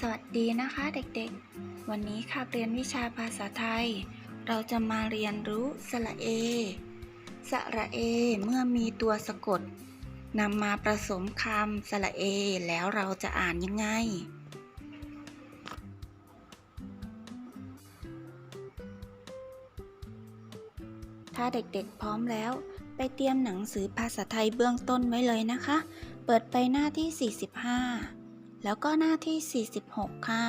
สวัสดีนะคะเด็กๆ วันนี้ค่ะเรียนวิชาภาษาไทย เราจะมาเรียนรู้สระเอ สระเอเมื่อมีตัวสะกดนำมาผสมคำสระเอ แล้วเราจะอ่านยังไง ถ้าเด็กๆพร้อมแล้ว ไปเตรียมหนังสือภาษาไทยเบื้องต้นไว้เลยนะคะ เปิดไปหน้าที่ 45 แล้วก็หน้าที่ 46 ค่ะ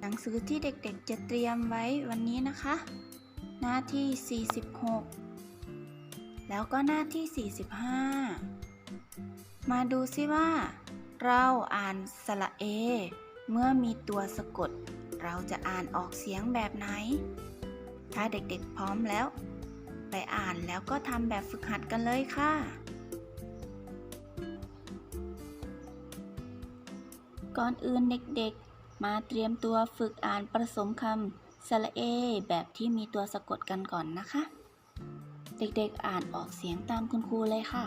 หนังสือที่เด็กๆจะเตรียมไว้วันนี้นะคะ หน้าที่ 46 แล้วก็หน้าที่ 45 มาดูซิว่า เราอ่านสระเอ เมื่อมีตัวสะกด เราจะอ่านออกเสียงแบบไหน ถ้าเด็กๆพร้อมแล้ว ไปอ่านแล้วก็ทำแบบฝึกหัดกันเลยค่ะ ก่อนอื่นเด็กๆ มาเตรียมตัวฝึกอ่านผสมคำสระเอ แบบที่มีตัวสะกดกันก่อนนะคะ เด็กๆอ่านออกเสียงตามคุณครูเลยค่ะ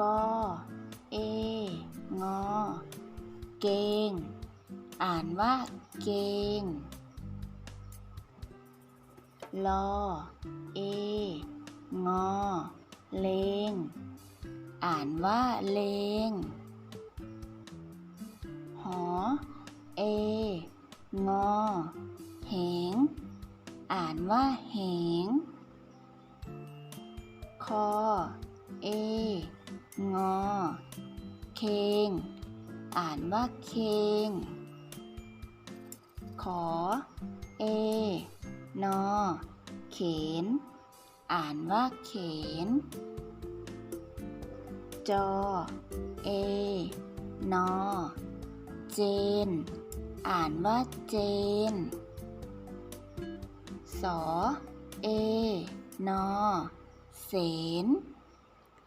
กอเองอ เกง อ่านว่าเกงลอเองอ เลง อ่านว่าเลง เองอเหงอ่านว่าเหงคอเองอเคงอ่านว่าเคงขอเอนอเขน อ่านว่าเขน จอเอนอ น อ่านว่าเจน สอ เอ นอ เสน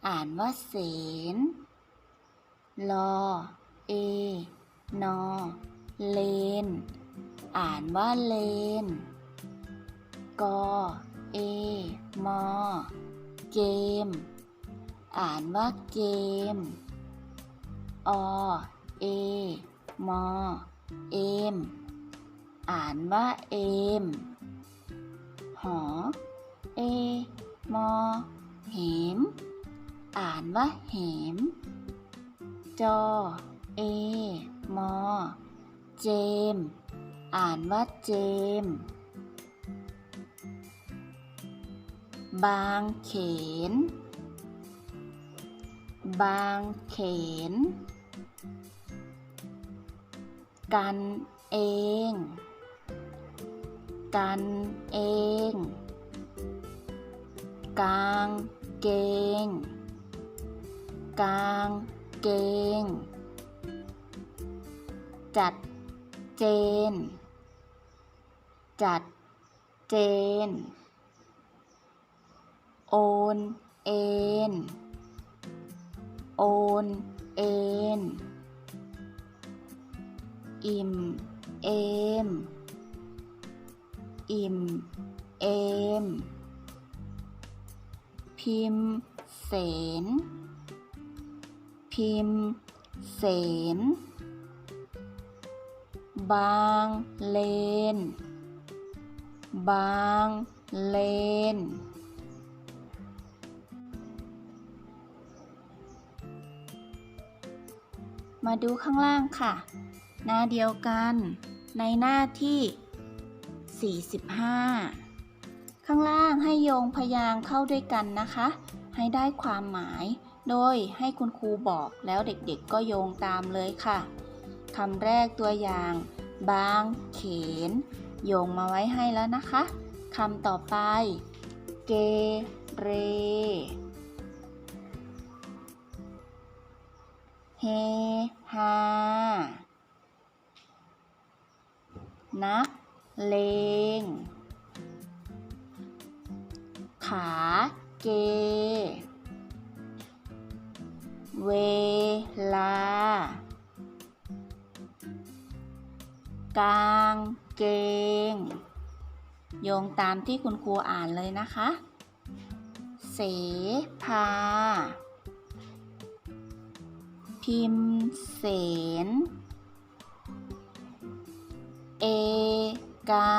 อ่านว่าเสน ลอ เอ นอ เลน อ่านว่าเลน กอ เอ มอ เกม อ่านว่าเกม อ เอ มอ เอม อ่านว่าเอม หอ เอ มอ เหม อ่านว่าเหม จอ เอ มอ เจม อ่านว่าเจม บางเขน บางเขน กันเอง กันเอง กางเกง กางเกง จัดเจน จัดเจน โอนเอ็น โอนเอ็น อิ่ม เอม อิ่ม เอม พิมพ์เสน พิมพ์เสน บางเลน บางเลนมาดูข้างล่างค่ะ หน้าเดียวกันในหน้าที่ 45 ข้างล่างให้โยงพยางเข้าด้วยกันนะคะ ให้ได้ความหมาย โดยให้คุณครูบอกแล้วเด็กๆก็โยงตามเลยค่ะคำแรกตัวอย่าง บางเขน โยงมาไว้ให้แล้วนะคะคำต่อไป เกเร เฮฮา นักเลง ขาเก เวลา กางเกง โยงตามที่คุณครูอ่านเลยนะคะ เสพาพิมพ์เสน กา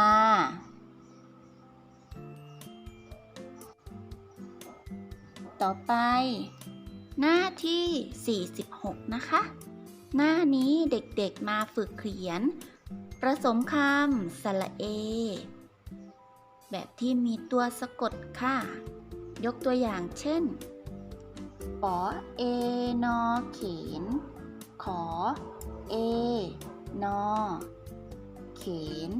ต่อไป หน้าที่ 46 นะคะ หน้านี้เด็กๆมาฝึกเขียน ประสมคำสระเอ แบบที่มีตัวสะกดค่ะ ยกตัวอย่างเช่นปอเอนอเขนขอเอนอเขน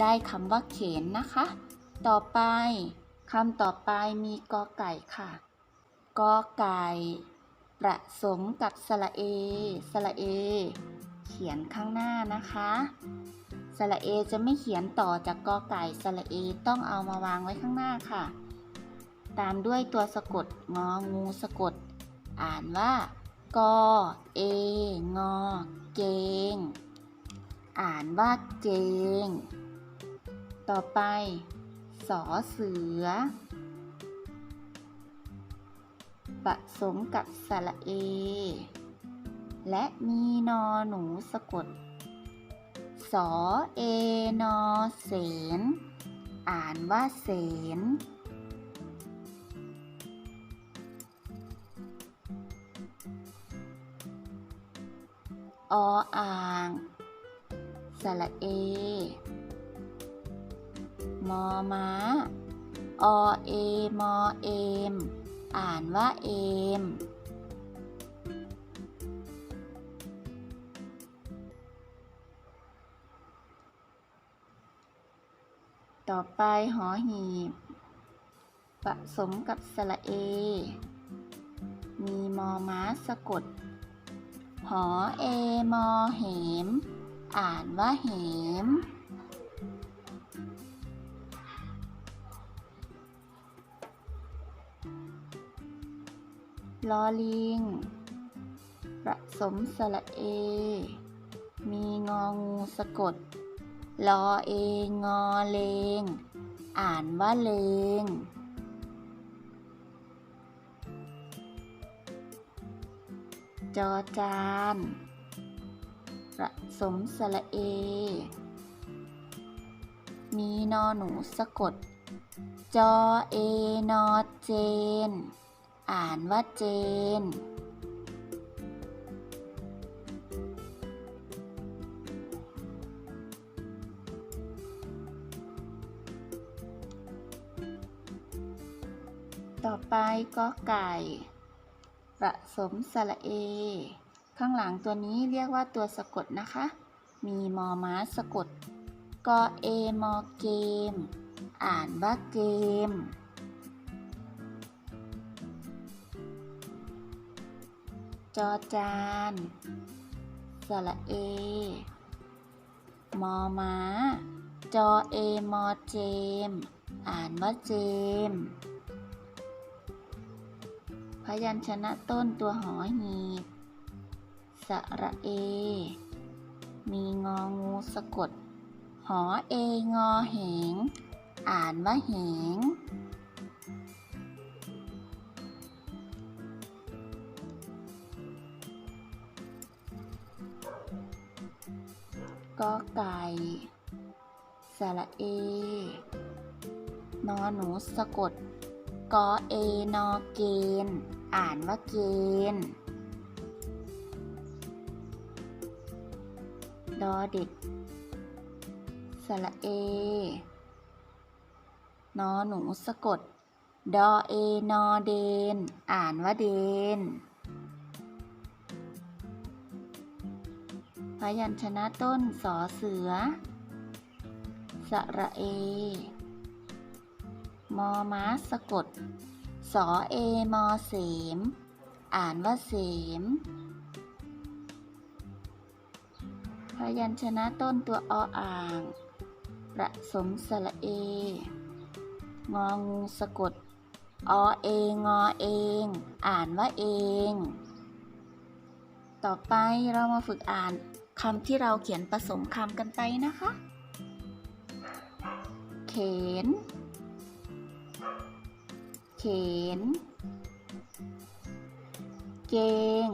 ได้คำว่าเขนนะคะ ต่อไปคำต่อไปมีกอไก่ค่ะ กอไก่ ประสมกับสระเอ สระเอ เขียนข้างหน้านะคะ สระเอจะไม่เขียนต่อจากกอไก่ สระเอต้องเอามาวางไว้ข้างหน้าค่ะ ตามด้วยตัวสะกดงองูสะกด อ่านว่ากอเองอเกง อ่านว่าเกง ต่อไป สอเสือ ผสมกับสระเอ และมีนอหนูสะกด สอเอนอเสน อ่านว่าเสนออ่าง สระเอ มอม้า อเอมอเอม อ่านว่าเอม ต่อไปหอหีบ ผสมกับสระเอ มีมอม้าสะกด หอเอมอเหม อ่านว่าเหม ลอลิงผสมสระเอ มีงองูสะกด ลอเองอเลง อ่านว่าเลง จอจานผสมสระเอ มีนอหนูสะกด จอเอนอเจน อ่านว่าเจน ต่อไปก็ไก่ผสมสระเอ ข้างหลังตัวนี้เรียกว่าตัวสะกดนะคะ มีมอม้าสะกดกอเอมอเกม อ่านว่าเกม จอจาน สระเอ มอม้า จอเอมอเจม อ่านว่าเจม พยัญชนะต้นตัวหอหีบ สระเอ มีงองูสะกด หอเองอเหง อ่านว่าเหง ก็ไก่สระเอ นอหนูสะกดกอเอนอเกนอ่านว่าเกนดอเด็กสระเอ นอหนูสะกด ดอเอนอเดน อ่านว่าเดน พยัญชนะต้นสอเสือ สระเอ มอม้าสะกด สอเอมอเสม อ่านว่าเสม พยัญชนะต้นตัวออ่าง ประสมสระเอ งองูสะกด อเองอเอง อ่านว่าเอง ต่อไปเรามาฝึกอ่าน คำที่เราเขียนผสมคำกันไปนะคะ เขน เขน เกง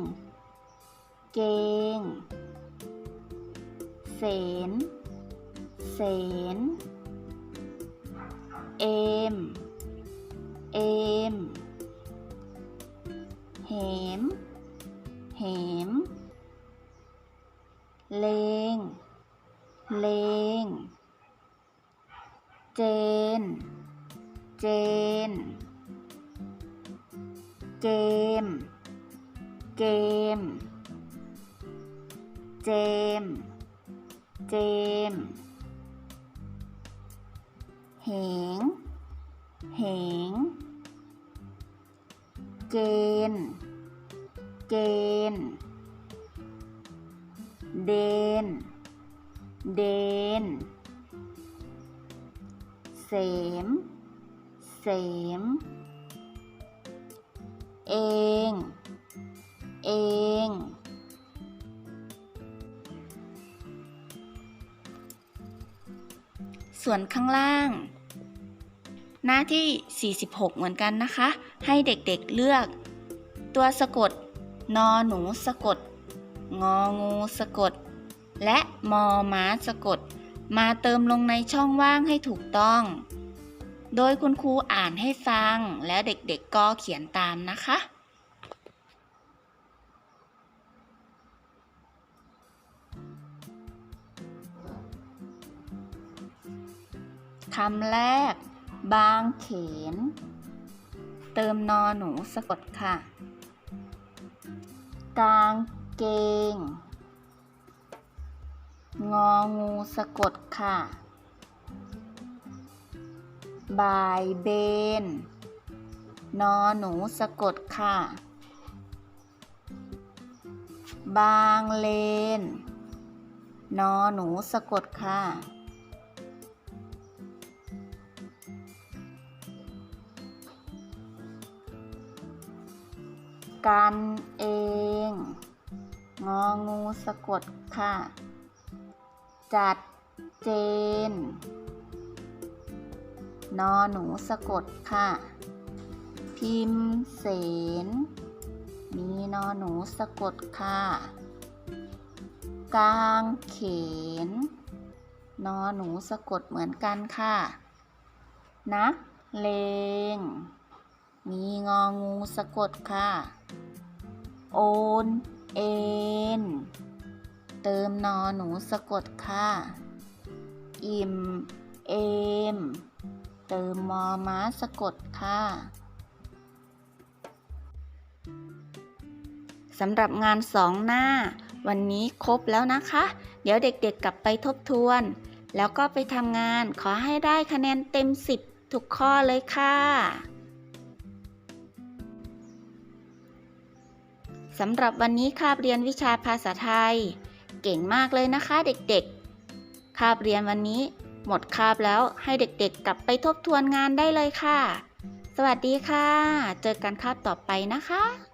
เกง เสน เสน เอม เอม เหม เหม เลง เลง เจน เจน เกม เกม เจม เจม เหง เหง เกณฑ์ เกณฑ์ เดน เดน เสม เสม เอง เอง ส่วนข้างล่าง หน้าที่ 46 เหมือนกันนะคะ ให้เด็กๆเลือก ตัวสะกด นอหนูสะกด งองูสะกด และมอม้าสะกด มาเติมลงในช่องว่างให้ถูกต้อง โดยคุณครูอ่านให้ฟังแล้วเด็กๆก็เขียนตามนะคะคำแรก บางเขน เติมนอหนูสะกดค่ะกาง เกง งองูสะกดค่ะ บายเบน นอหนูสะกดค่ะ บางเลน นอหนูสะกดค่ะกันเอง งองูสะกดค่ะ จัดเจน นอหนูสะกดค่ะ พิมเสน มีนอหนูสะกดค่ะ กางเขน นอหนูสะกดเหมือนกันค่ะ นักเลง มีงองูสะกดค่ะ โอน เอ็นเติมนอหนูสะกดค่ะ อิ่ม เอม เติมมอม้าสะกดค่ะสำหรับงานสองหน้า วันนี้ครบแล้วนะคะ เดี๋ยวเด็กๆกลับไปทบทวน แล้วก็ไปทำงานขอให้ได้คะแนนเต็ม 10 ทุกข้อเลยค่ะ สำหรับวันนี้คาบเรียนวิชาภาษาไทย เก่งมากเลยนะคะเด็กๆ คาบเรียนวันนี้ หมดคาบแล้วให้เด็กๆ กลับไปทบทวนงานได้เลยค่ะ สวัสดีค่ะ เจอกันคาบต่อไปนะคะ